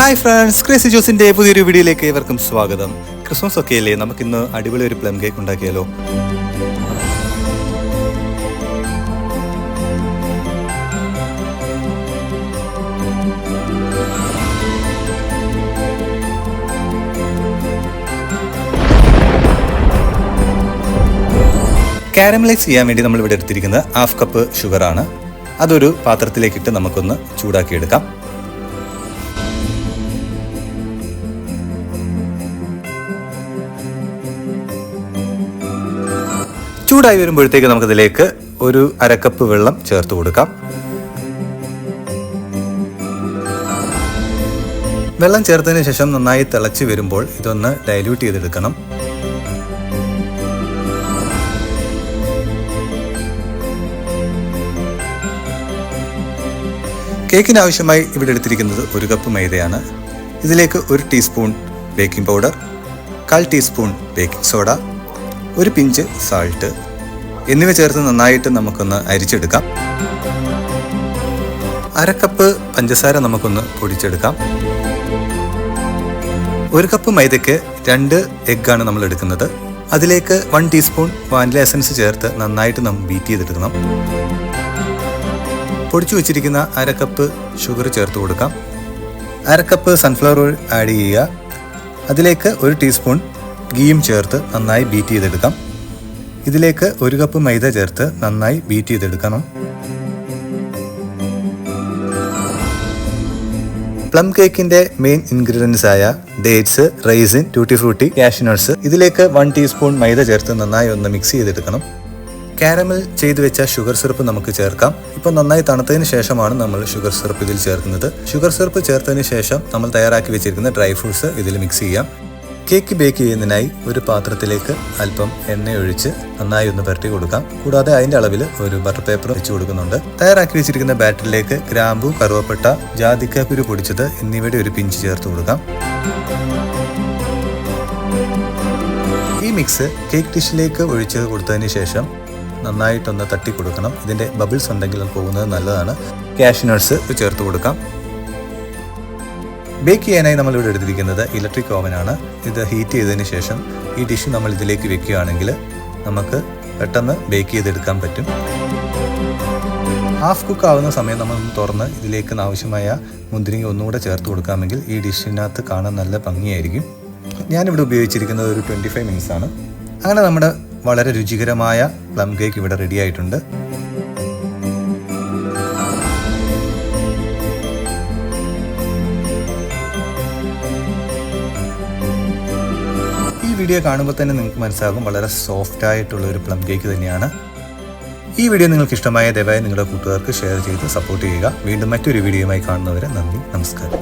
Hi friends crazy ജോസിന്റെ പുതിയൊരു വീഡിയോയിലേക്ക് ഏവർക്കും സ്വാഗതം. ക്രിസ്മസ് ഒക്കെ അല്ലേ നമുക്കിന്ന് അടിപൊളി ഒരു പ്ലം കേക്ക് ഉണ്ടാക്കിയാലോ? കാരമലൈസ് ചെയ്യാൻ വേണ്ടി നമ്മൾ ഇവിടെ എടുത്തിരിക്കുന്നത് ഹാഫ് കപ്പ് ഷുഗറാണ് അതൊരു പാത്രത്തിലേക്കിട്ട് നമുക്കൊന്ന് ചൂടാക്കിയെടുക്കാം. ചൂടായി വരുമ്പോഴത്തേക്ക് നമുക്കതിലേക്ക് ഒരു അരക്കപ്പ് വെള്ളം ചേർത്ത് കൊടുക്കാം. വെള്ളം ചേർത്തതിന് ശേഷം നന്നായി തിളച്ച് വരുമ്പോൾ ഇതൊന്ന് ഡൈല്യൂട്ട് ചെയ്തെടുക്കണം. കേക്കിന് ആവശ്യമായി ഇവിടെ എടുത്തിരിക്കുന്നത് ഒരു കപ്പ് മൈദയാണ്. ഇതിലേക്ക് ഒരു ടീസ്പൂൺ ബേക്കിംഗ് പൗഡർ കാൽ ടീസ്പൂൺ ബേക്കിംഗ് സോഡ ഒരു പിഞ്ച് സാൾട്ട് എന്നിവ ചേർത്ത് നന്നായിട്ട് നമുക്കൊന്ന് അരിച്ചെടുക്കാം. അരക്കപ്പ് പഞ്ചസാര നമുക്കൊന്ന് പൊടിച്ചെടുക്കാം. ഒരു കപ്പ് മൈദയ്ക്ക് രണ്ട് എഗ്ഗാണ് നമ്മൾ എടുക്കുന്നത്. അതിലേക്ക് വൺ ടീസ്പൂൺ വാനില എസൻസ് ചേർത്ത് നന്നായിട്ട് നമ്മൾ ബീറ്റ് ചെയ്തെടുക്കണം. പൊടിച്ചു വെച്ചിരിക്കുന്ന അര കപ്പ് ഷുഗർ ചേർത്ത് കൊടുക്കാം. അര കപ്പ് സൺഫ്ലവർ ഓയിൽ ആഡ് ചെയ്യുക. അതിലേക്ക് ഒരു ടീസ്പൂൺ ഗീയും ചേർത്ത് നന്നായി ബീറ്റ് ചെയ്തെടുക്കാം. ഇതിലേക്ക് ഒരു കപ്പ് മൈദ ചേർത്ത് നന്നായി ബീറ്റ് ചെയ്തെടുക്കണം. പ്ലം കേക്കിന്റെ മെയിൻ ഇൻഗ്രീഡിയൻസ് ആയ dates raisin tutti frutti cashew nuts ഇതിലേക്ക് വൺ ടീസ്പൂൺ മൈദ ചേർത്ത് നന്നായി ഒന്ന് മിക്സ് ചെയ്തെടുക്കണം. കാരമൽ ചെയ്തു വെച്ച ഷുഗർ സിറപ്പ് നമുക്ക് ചേർക്കാം. ഇപ്പം നന്നായി തണുത്തതിന് ശേഷമാണ് നമ്മൾ ഷുഗർ സിറപ്പ് ഇതിൽ ചേർക്കുന്നത്. ഷുഗർ സിറപ്പ് ചേർത്തതിന് ശേഷം നമ്മൾ തയ്യാറാക്കി വെച്ചിരിക്കുന്ന ഡ്രൈ ഫ്രൂട്ട്സ് ഇതിൽ മിക്സ് ചെയ്യാം. കേക്ക് ബേക്ക് ചെയ്യുന്നതിനായി ഒരു പാത്രത്തിലേക്ക് അല്പം എണ്ണ ഒഴിച്ച് നന്നായി ഒന്ന് പുരട്ടി കൊടുക്കാം. കൂടാതെ അതിന്റെ അളവിൽ ഒരു ബട്ടർ പേപ്പർ വെച്ച് കൊടുക്കുന്നുണ്ട്. തയ്യാറാക്കി വെച്ചിരിക്കുന്ന ബാറ്ററിലേക്ക് ഗ്രാമ്പു കറുവപ്പട്ട ജാതിക്കാക്കുരു കുരു പൊടിച്ചത് എന്നിവയുടെ ഒരു പിഞ്ച് ചേർത്ത് കൊടുക്കാം. ഈ മിക്സ് കേക്ക് ഡിഷിലേക്ക് ഒഴിച്ച് കൊടുത്തതിന് ശേഷം നന്നായിട്ടൊന്ന് തട്ടി കൊടുക്കണം. ഇതിന്റെ ബബിൾസ് ഉണ്ടെങ്കിൽ പോകുന്നത് നല്ലതാണ്. ക്യാഷ് നട്ട്സ് ചേർത്ത് കൊടുക്കാം. ബേക്ക് ചെയ്യാനായി നമ്മൾ ഇവിടെ എടുത്തിരിക്കുന്നത് ഇലക്ട്രിക് ഓവനാണ് ഇത് ഹീറ്റ് ചെയ്തതിന് ശേഷം ഈ ഡിഷ് നമ്മൾ ഇതിലേക്ക് വെക്കുകയാണെങ്കിൽ നമുക്ക് പെട്ടെന്ന് ബേക്ക് ചെയ്തെടുക്കാൻ പറ്റും. ഹാഫ് കുക്ക് ആവുന്ന സമയം നമ്മൾ തുറന്ന് ഇതിലേക്ക് ആവശ്യമായ മുന്തിരിങ്ങ ഒന്നുകൂടെ ചേർത്ത് കൊടുക്കാമെങ്കിൽ ഈ ഡിഷിനകത്ത് കാണാൻ നല്ല ഭംഗിയായിരിക്കും. ഞാനിവിടെ ഉപയോഗിച്ചിരിക്കുന്നത് ഒരു ട്വന്റി ഫൈവ് മിനിറ്റ്സ് ആണ്. അങ്ങനെ നമ്മുടെ വളരെ രുചികരമായ പ്ലം കേക്ക് ഇവിടെ റെഡി ആയിട്ടുണ്ട്. വീഡിയോ കാണുമ്പോൾ തന്നെ നിങ്ങൾക്ക് മനസ്സിലാകും വളരെ സോഫ്റ്റ് ആയിട്ടുള്ള ഒരു പ്ലം കേക്ക് തന്നെയാണ്. ഈ വീഡിയോ നിങ്ങൾക്ക് ഇഷ്ടമായ ദയവായി നിങ്ങളുടെ കൂട്ടുകാർക്ക് ഷെയർ ചെയ്ത് സപ്പോർട്ട് ചെയ്യുക. വീണ്ടും മറ്റൊരു വീഡിയോയുമായി കാണുന്നവരെ നന്ദി നമസ്കാരം.